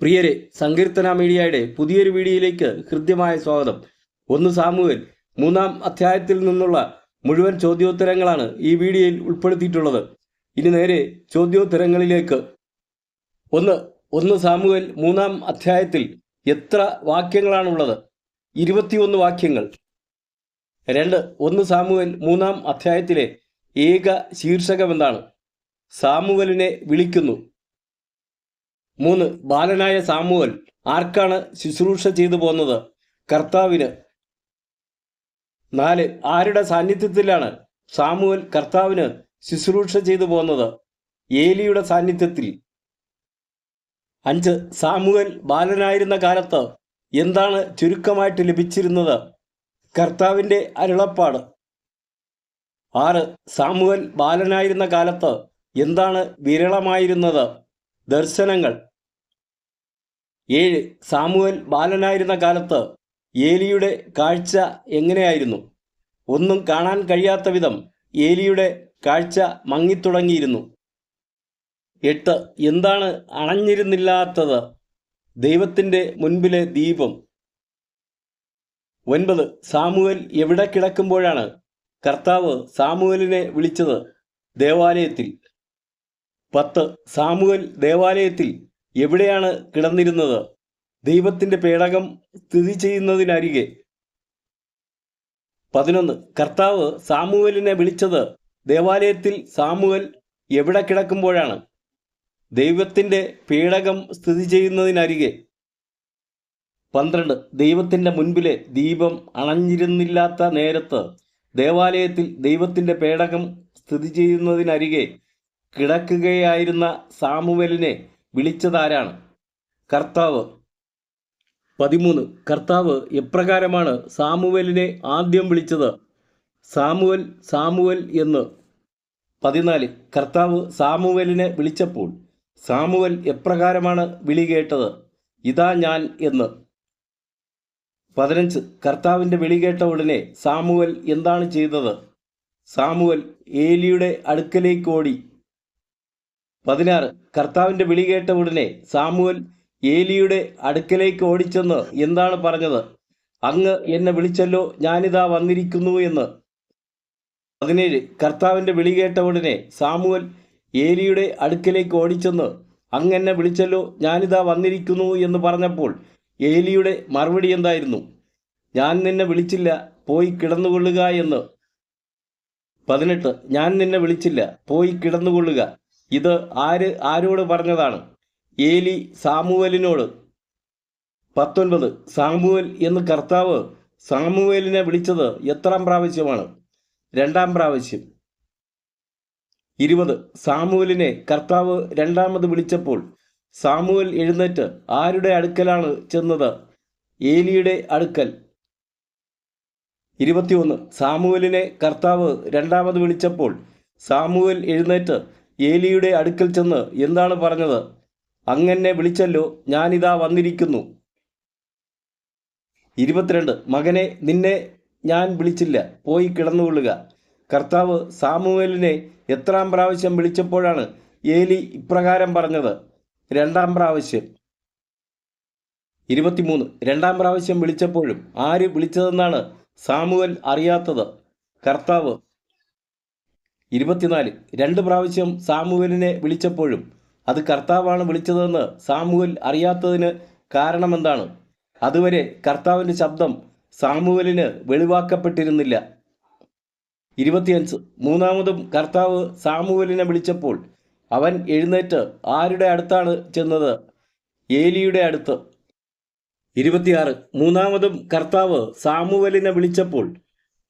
പ്രിയരെ സങ്കീർത്തന മീഡിയയുടെ പുതിയൊരു വീഡിയോയിലേക്ക് ഹൃദ്യമായ സ്വാഗതം. ഒന്ന് സാമൂഹ്യൻ മൂന്നാം അധ്യായത്തിൽ നിന്നുള്ള മുഴുവൻ ചോദ്യോത്തരങ്ങളാണ് ഈ വീഡിയോയിൽ ഉൾപ്പെടുത്തിയിട്ടുള്ളത്. ഇനി നേരെ ചോദ്യോത്തരങ്ങളിലേക്ക്. ഒന്ന് ഒന്ന് സാമൂഹൻ മൂന്നാം അധ്യായത്തിൽ എത്ര വാക്യങ്ങളാണുള്ളത്? ഇരുപത്തിയൊന്ന് വാക്യങ്ങൾ. രണ്ട് ഒന്ന് സാമൂഹൻ മൂന്നാം അധ്യായത്തിലെ ഏക ശീർഷകം എന്താണ് സാമുവലിനെ വിളിക്കുന്നു. മൂന്ന് ബാലനായ സാമുവൽ ആർക്കാണ് ശുശ്രൂഷ ചെയ്തു പോന്നത്? കർത്താവിന് നാല് ആരുടെ സാന്നിധ്യത്തിലാണ് സാമുവൽ കർത്താവിന് ശുശ്രൂഷ ചെയ്തു പോന്നത്? ഏലിയുടെ സാന്നിധ്യത്തിൽ. അഞ്ച് സാമുവൽ ബാലനായിരുന്ന കാലത്ത് എന്താണ് ചുരുക്കമായിട്ട് ലഭിച്ചിരുന്നത്? കർത്താവിന്റെ അരുളപ്പാട്. ആറ് സാമുവൽ ബാലനായിരുന്ന കാലത്ത് എന്താണ് വിരളമായിരുന്നത്? ദർശനങ്ങൾ. ഏഴ് സാമുവൽ ബാലനായിരുന്ന കാലത്ത് ഏലിയുടെ കാഴ്ച എങ്ങനെയായിരുന്നു? ഒന്നും കാണാൻ കഴിയാത്ത വിധം ഏലിയുടെ കാഴ്ച മങ്ങിത്തുടങ്ങിയിരുന്നു. എട്ട് എന്താണ് അണഞ്ഞിരുന്നില്ലാത്തത്? ദൈവത്തിന്റെ മുൻപിലെ ദീപം. ഒൻപത് സാമുവൽ എവിടെ കിടക്കുമ്പോഴാണ്? കർത്താവ് സാമുവലിനെ വിളിച്ചത് ദേവാലയത്തിൽ. പത്ത് സാമുവൽ ദേവാലയത്തിൽ എവിടെയാണ് കിടന്നിരുന്നത്? ദൈവത്തിന്റെ പേടകം സ്ഥിതി ചെയ്യുന്നതിനരികെ. പതിനൊന്ന്. കർത്താവ് സാമുവലിനെ വിളിച്ചത് ദേവാലയത്തിൽ സാമുവൽ എവിടെ കിടക്കുമ്പോഴാണ്? ദൈവത്തിന്റെ പേടകം സ്ഥിതി ചെയ്യുന്നതിനരികെ. പന്ത്രണ്ട്. ദൈവത്തിന്റെ മുൻപിലെ ദീപം അണഞ്ഞിരുന്നില്ലാത്ത നേരത്ത് ദേവാലയത്തിൽ ദൈവത്തിന്റെ പേടകം സ്ഥിതി ചെയ്യുന്നതിനരികെ കിടക്കുകയായിരുന്ന സാമുവലിനെ വിളിച്ചതാരാണ്? കർത്താവ്. പതിമൂന്ന്. കർത്താവ് എപ്രകാരമാണ് സാമുവലിനെ ആദ്യം വിളിച്ചത്? സാമുവൽ സാമുവൽ എന്ന്. പതിനാല്. കർത്താവ് സാമുവലിനെ വിളിച്ചപ്പോൾ സാമുവൽ എപ്രകാരമാണ് വിളി കേട്ടത്? ഇതാ ഞാൻ എന്ന്. പതിനഞ്ച്. കർത്താവിന്റെ വിളി കേട്ട ഉടനെ സാമുവൽ എന്താണ് ചെയ്തത്? സാമുവൽ ഏലിയുടെ അടുക്കലേക്ക് ഓടി. പതിനാറ്. കർത്താവിന്റെ വിളി കേട്ട ഉടനെ സാമുവൽ ഏലിയുടെ അടുക്കലേക്ക് ഓടിച്ചെന്ന് എന്താണ് പറഞ്ഞത്? അങ്ങ് എന്നെ വിളിച്ചല്ലോ ഞാനിതാ വന്നിരിക്കുന്നു എന്ന്. പതിനേഴ്. കർത്താവിന്റെ വിളി കേട്ട ഉടനെ സാമുവൽ ഏലിയുടെ അടുക്കലേക്ക് ഓടിച്ചെന്ന് അങ്ങ് എന്നെ വിളിച്ചല്ലോ ഞാനിതാ വന്നിരിക്കുന്നു എന്ന് പറഞ്ഞപ്പോൾ ഏലിയുടെ മറുപടി എന്തായിരുന്നു? ഞാൻ നിന്നെ വിളിച്ചില്ല പോയി കിടന്നുകൊള്ളുക എന്ന്. പതിനെട്ട്. ഞാൻ നിന്നെ വിളിച്ചില്ല പോയി കിടന്നുകൊള്ളുക. ഇത് ആര് ആരോട് പറഞ്ഞതാണ്? ഏലി സാമുവലിനോട്. പത്തൊൻപത് സാമുവൽ എന്ന് കർത്താവ് സാമുവേലിനെ വിളിച്ചത് എത്രാം പ്രാവശ്യമാണ്? രണ്ടാം പ്രാവശ്യം. ഇരുപത് സാമുവലിനെ കർത്താവ് രണ്ടാമത് വിളിച്ചപ്പോൾ സാമുവൽ എഴുന്നേറ്റ് ആരുടെ അടുക്കലാണ് ചെന്നത്? ഏലിയുടെ അടുക്കൽ. ഇരുപത്തിയൊന്ന് സാമുവലിനെ കർത്താവ് രണ്ടാമത് വിളിച്ചപ്പോൾ സാമുവൽ എഴുന്നേറ്റ് ഏലിയുടെ അടുക്കൽ ചെന്ന് എന്താണ് പറഞ്ഞത്? അങ്ങനെ വിളിച്ചല്ലോ ഞാനിതാ വന്നിരിക്കുന്നു. ഇരുപത്തിരണ്ട് മകനെ നിന്നെ ഞാൻ വിളിച്ചില്ല പോയി കിടന്നുകൊള്ളുക. കർത്താവ് സാമുവേലിനെ എത്രാം പ്രാവശ്യം വിളിച്ചപ്പോഴാണ് ഏലി ഇപ്രകാരം പറഞ്ഞത്? രണ്ടാം പ്രാവശ്യം. ഇരുപത്തിമൂന്ന് രണ്ടാം പ്രാവശ്യം വിളിച്ചപ്പോഴും ആര് വിളിച്ചതെന്നാണ് സാമുവൽ അറിയാത്തത്. കർത്താവ് ഇരുപത്തിനാല്. രണ്ട് പ്രാവശ്യം സാമുവലിനെ വിളിച്ചപ്പോഴും അത് കർത്താവാണ് വിളിച്ചതെന്ന് സാമുവൽ അറിയാത്തതിന് കാരണമെന്താണ്? അതുവരെ കർത്താവിന്റെ ശബ്ദം സാമുവലിന് വെളിവാക്കപ്പെട്ടിരുന്നില്ല. ഇരുപത്തിയഞ്ച്. മൂന്നാമതും കർത്താവ് സാമുവലിനെ വിളിച്ചപ്പോൾ അവൻ എഴുന്നേറ്റ് ആരുടെ അടുത്താണ് ചെന്നത്? ഏലിയുടെ അടുത്ത്. ഇരുപത്തിയാറ്. മൂന്നാമതും കർത്താവ് സാമുവലിനെ വിളിച്ചപ്പോൾ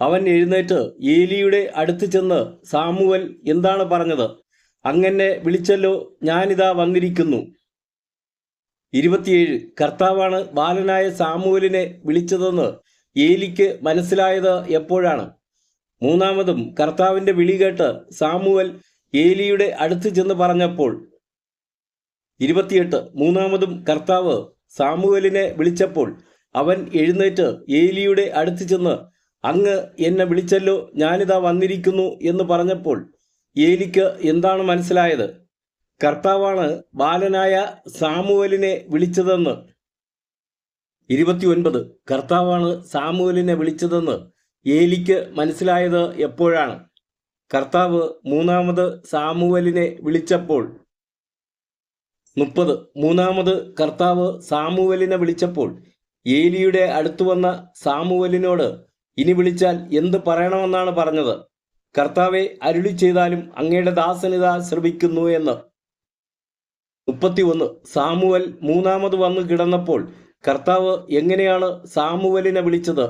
അവൻ എഴുന്നേറ്റ് ഏലിയുടെ അടുത്ത് ചെന്ന് സാമുവൽ എന്താണ് പറഞ്ഞത്? അങ്ങനെ വിളിച്ചല്ലോ ഞാനിതാ വന്നിരിക്കുന്നു. ഇരുപത്തിയേഴ്. കർത്താവാണ് ബാലനായ സാമുവലിനെ വിളിച്ചതെന്ന് ഏലിക്ക് മനസ്സിലായത് എപ്പോഴാണ്? മൂന്നാമതും കർത്താവിന്റെ വിളി കേട്ട് സാമുവൽ ഏലിയുടെ അടുത്ത് ചെന്ന് പറഞ്ഞപ്പോൾ ഇരുപത്തിയെട്ട്. മൂന്നാമതും കർത്താവ് സാമുവലിനെ വിളിച്ചപ്പോൾ അവൻ എഴുന്നേറ്റ് ഏലിയുടെ അടുത്ത് ചെന്ന് അങ്ങ് എന്നെ വിളിച്ചല്ലോ ഞാനിതാ വന്നിരിക്കുന്നു എന്ന് പറഞ്ഞപ്പോൾ ഏലിക്ക് എന്താണ് മനസ്സിലായത്? കർത്താവാണ് ബാലനായ സാമുവലിനെ വിളിച്ചതെന്ന്. ഇരുപത്തിയൊൻപത്. കർത്താവാണ് സാമുവലിനെ വിളിച്ചതെന്ന് ഏലിക്ക് മനസ്സിലായത് എപ്പോഴാണ്? കർത്താവ് മൂന്നാമത് സാമുവലിനെ വിളിച്ചപ്പോൾ. മുപ്പത്. മൂന്നാമത് കർത്താവ് സാമുവലിനെ വിളിച്ചപ്പോൾ ഏലിയുടെ അടുത്തു വന്ന സാമുവലിനോട് ഇനി വിളിച്ചാൽ എന്ത് പറയണമെന്നാണ് പറഞ്ഞത്? കർത്താവെ അരുളി ചെയ്താലും അങ്ങയുടെ ദാസനിത ശ്രമിക്കുന്നു എന്ന്. മുപ്പത്തിയൊന്ന് സാമുവൽ മൂന്നാമത് വന്ന് കിടന്നപ്പോൾ കർത്താവ് എങ്ങനെയാണ് സാമുവലിനെ വിളിച്ചത്?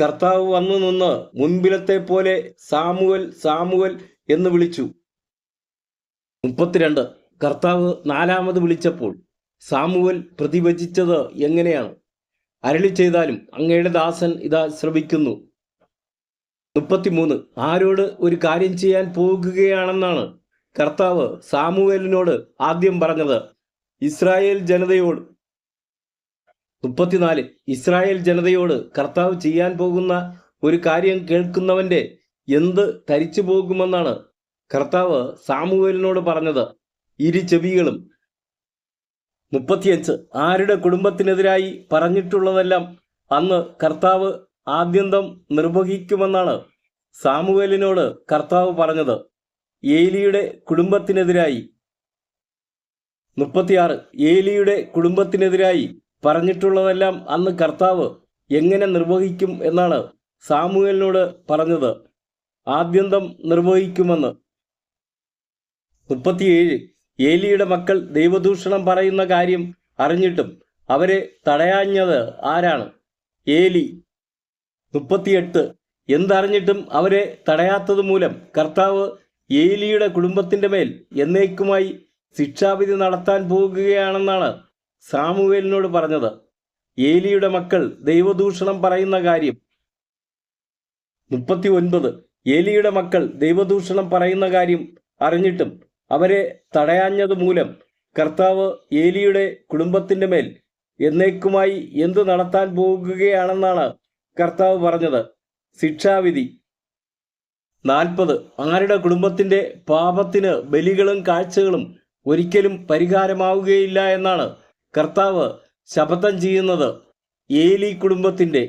കർത്താവ് വന്നു നിന്ന് മുൻപിലത്തെ പോലെ സാമുവൽ സാമുവൽ എന്ന് വിളിച്ചു. മുപ്പത്തിരണ്ട് കർത്താവ് നാലാമത് വിളിച്ചപ്പോൾ സാമുവൽ പ്രതിഭജിച്ചത് എങ്ങനെയാണ്? അരളി ചെയ്താലും അങ്ങയുടെ ദാസൻ ഇതാ ശ്രമിക്കുന്നു മുപ്പത്തിമൂന്ന്. ആരോട് ഒരു കാര്യം ചെയ്യാൻ പോകുകയാണെന്നാണ് കർത്താവ് സാമുവേലിനോട് ആദ്യം പറഞ്ഞത്. ഇസ്രായേൽ ജനതയോട്. മുപ്പത്തിനാല്. ഇസ്രായേൽ ജനതയോട് കർത്താവ് ചെയ്യാൻ പോകുന്ന ഒരു കാര്യം കേൾക്കുന്നവന്റെ എന്ത് തരിച്ചു പോകുമെന്നാണ് കർത്താവ് സാമുവേലിനോട് പറഞ്ഞത്. ഇരു ചെവികളും മുപ്പത്തിയഞ്ച്. ആരുടെ കുടുംബത്തിനെതിരായി പറഞ്ഞിട്ടുള്ളതെല്ലാം അന്ന് കർത്താവ് ആദ്യന്തം നിർവഹിക്കുമെന്നാണ് സാമുവേലിനോട് കർത്താവ് പറഞ്ഞത്. ഏലിയുടെ കുടുംബത്തിനെതിരായി. മുപ്പത്തിയാറ്. ഏലിയുടെ കുടുംബത്തിനെതിരായി പറഞ്ഞിട്ടുള്ളതെല്ലാം അന്ന് കർത്താവ് എങ്ങനെ നിർവഹിക്കും എന്നാണ് സാമുവേലിനോട് പറഞ്ഞത്. ആദ്യന്തം നിർവഹിക്കുമെന്ന്. മുപ്പത്തിയേഴ്. ഏലിയുടെ മക്കൾ ദൈവദൂഷണം പറയുന്ന കാര്യം അറിഞ്ഞിട്ടും അവരെ തടയാഞ്ഞത് ആരാണ്? ഏലി മുപ്പത്തിയെട്ട്. എന്തറിഞ്ഞിട്ടും അവരെ തടയാത്തത് മൂലം കർത്താവ് ഏലിയുടെ കുടുംബത്തിന്റെ മേൽ എന്നേക്കുമായി ശിക്ഷാവിധി നടത്താൻ പോകുകയാണെന്നാണ് സാമുവേലിനോട് പറഞ്ഞത്. ഏലിയുടെ മക്കൾ ദൈവദൂഷണം പറയുന്ന കാര്യം മുപ്പത്തി ഒൻപത് ഏലിയുടെ മക്കൾ ദൈവദൂഷണം പറയുന്ന കാര്യം അറിഞ്ഞിട്ടും അവരെ തടയാഞ്ഞത് മൂലം കർത്താവ് ഏലിയുടെ കുടുംബത്തിന്റെ മേൽ എന്നേക്കുമായി എന്തു നടത്താൻ പോകുകയാണെന്നാണ് കർത്താവ് പറഞ്ഞത്. ശിക്ഷാവിധി നാൽപ്പത്. ആരുടെ കുടുംബത്തിന്റെ പാപത്തിന് ബലികളും കാഴ്ചകളും ഒരിക്കലും പരിഹാരമാവുകയില്ല എന്നാണ് കർത്താവ് ശപഥം ചെയ്യുന്നത്. ഏലി കുടുംബത്തിന്റെ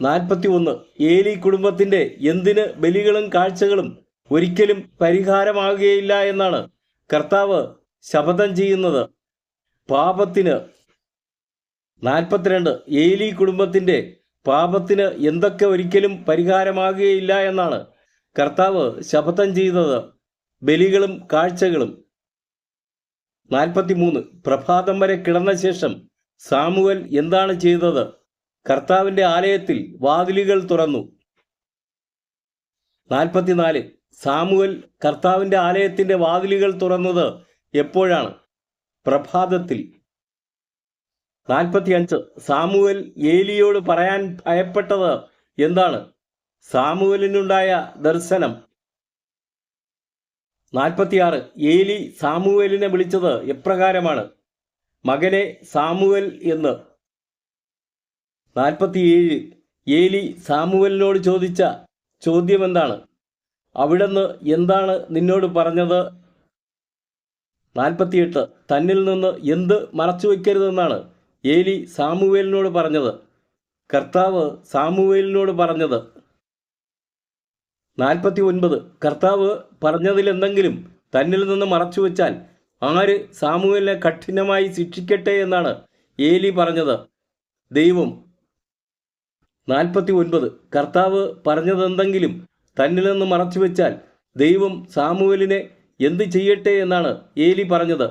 നാൽപ്പത്തി ഒന്ന് ഏലി കുടുംബത്തിന്റെ എന്തിന് ബലികളും കാഴ്ചകളും ഒരിക്കലും പരിഹാരമാകുകയില്ല എന്നാണ് കർത്താവ് ശപഥം ചെയ്യുന്നത്. പാപത്തിന് നാൽപ്പത്തിരണ്ട് ഏലി കുടുംബത്തിന്റെ പാപത്തിന് എന്തൊക്കെ ഒരിക്കലും പരിഹാരമാകുകയില്ല എന്നാണ് കർത്താവ് ശപഥം ചെയ്തത്. ബലികളും കാഴ്ചകളും. നാൽപ്പത്തിമൂന്ന് പ്രഭാതം വരെ കിടന്ന ശേഷം സാമുവൽ എന്താണ് ചെയ്തത്? കർത്താവിന്റെ ആലയത്തിൽ വാതിലുകൾ തുറന്നു. നാൽപ്പത്തിനാല് സാമുവൽ കർത്താവിന്റെ ആലയത്തിന്റെ വാതിലുകൾ തുറന്നത് എപ്പോഴാണ്? പ്രഭാതത്തിൽ. നാൽപ്പത്തി അഞ്ച് സാമുവൽ ഏലിയോട് പറയാൻ ഭയപ്പെട്ടത് എന്താണ്? സാമുവലിനുണ്ടായ ദർശനം. നാൽപ്പത്തിയാറ്. ഏലി സാമുവേലിനെ വിളിച്ചത് എപ്രകാരമാണ്? മകനെ സാമുവൽ എന്ന്. നാൽപ്പത്തിയേഴ്. ഏലി സാമുവലിനോട് ചോദിച്ച ചോദ്യം എന്താണ് അവിടുന്ന് എന്താണ് നിന്നോട് പറഞ്ഞത്? നാൽപ്പത്തിയെട്ട്. തന്നിൽ നിന്ന് എന്ത് മറച്ചു വയ്ക്കരുതെന്നാണ് ഏലി സാമുവേലിനോട് പറഞ്ഞത്. കർത്താവ് സാമുവേലിനോട് പറഞ്ഞത്. നാൽപ്പത്തി ഒൻപത് കർത്താവ് പറഞ്ഞതിൽ എന്തെങ്കിലും തന്നിൽ നിന്ന് മറച്ചു വെച്ചാൽ ആര് സാമുവേലിനെ കഠിനമായി ശിക്ഷിക്കട്ടെ എന്നാണ് ഏലി പറഞ്ഞത്. ദൈവം. നാൽപ്പത്തി ഒൻപത് കർത്താവ് പറഞ്ഞതെന്തെങ്കിലും തന്നിൽ നിന്ന് മറച്ചു വെച്ചാൽ ദൈവം സാമുവലിനെ എന്ത് ചെയ്യട്ടെ എന്നാണ് ഏലി പറഞ്ഞത്.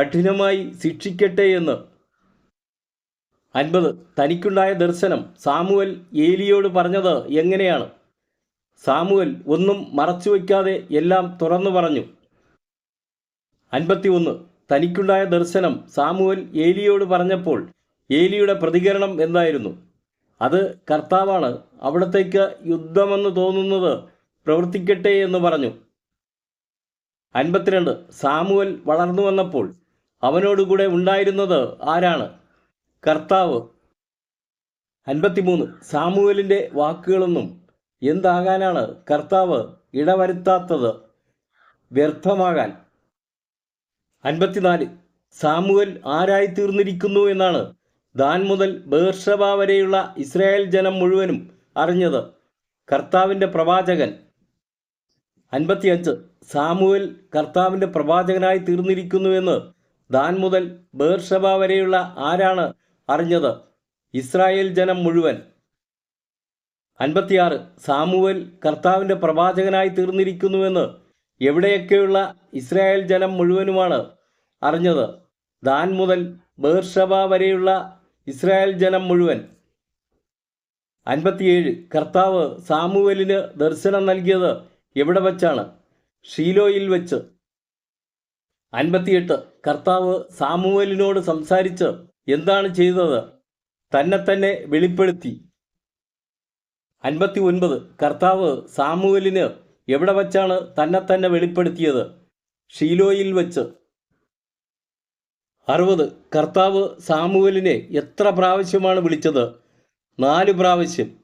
കഠിനമായി ശിക്ഷിക്കട്ടെ എന്ന്. അൻപത്. തനിക്കുണ്ടായ ദർശനം സാമുവൽ ഏലിയോട് പറഞ്ഞത് എങ്ങനെയാണ്? സാമുവൽ ഒന്നും മറച്ചു വയ്ക്കാതെ എല്ലാം തുറന്നു പറഞ്ഞു. അൻപത്തി ഒന്ന് തനിക്കുണ്ടായ ദർശനം സാമുവൽ ഏലിയോട് പറഞ്ഞപ്പോൾ ഏലിയുടെ പ്രതികരണം എന്തായിരുന്നു? അത് കർത്താവാണ്. അവിടത്തേക്ക് യുദ്ധമെന്ന് തോന്നുന്നത് പ്രവർത്തിക്കട്ടെ എന്ന് പറഞ്ഞു. അൻപത്തിരണ്ട്. സാമുവൽ വളർന്നു വന്നപ്പോൾ അവനോടുകൂടെ ഉണ്ടായിരുന്നത് ആരാണ്? കർത്താവ്. അൻപത്തിമൂന്ന്. സാമുവലിന്റെ വാക്കുകളൊന്നും എന്താകാനാണ് കർത്താവ് ഇടവരുത്താത്തത്? വ്യർത്ഥമാകാൻ. അൻപത്തിനാല്. സാമുവൽ ആരായി തീർന്നിരിക്കുന്നു എന്നാണ് ദാൻ മുതൽ ബേർഷബ വരെയുള്ള ഇസ്രായേൽ ജനം മുഴുവനും അറിഞ്ഞത് കർത്താവിന്റെ പ്രവാചകൻ. അൻപത്തിയഞ്ച് സാമുവൽ കർത്താവിന്റെ പ്രവാചകനായി തീർന്നിരിക്കുന്നുവെന്ന് ദാൻ മുതൽ ബേർഷബ വരെയുള്ള ആരാണ് അറിഞ്ഞത്? ഇസ്രായേൽ ജനം മുഴുവൻ. അൻപത്തിയാറ് സാമുവൽ കർത്താവിന്റെ പ്രവാചകനായി തീർന്നിരിക്കുന്നുവെന്ന് എവിടെയൊക്കെയുള്ള ഇസ്രായേൽ ജനം മുഴുവനുമാണ് അറിഞ്ഞത്? ദാൻ മുതൽ ബേർഷബ വരെയുള്ള ഇസ്രായേൽ ജനം മുഴുവൻ. അൻപത്തിയേഴ്. കർത്താവ് സാമുവലിന് ദർശനം നൽകിയത് എവിടെ വച്ചാണ്? ഷീലോയിൽ വെച്ച്. അൻപത്തിയെട്ട്. കർത്താവ് സാമുവലിനോട് സംസാരിച്ച് എന്താണ് ചെയ്തത്? തന്നെ തന്നെ വെളിപ്പെടുത്തി. അൻപത്തി ഒൻപത് കർത്താവ് സാമുവലിന് എവിടെ വച്ചാണ് തന്നെ തന്നെ വെളിപ്പെടുത്തിയത്? ഷീലോയിൽ വെച്ച്. അറുപത്. കർത്താവ് സാമുവലിനെ എത്ര പ്രാവശ്യമാണ് വിളിച്ചത്? നാല് പ്രാവശ്യം.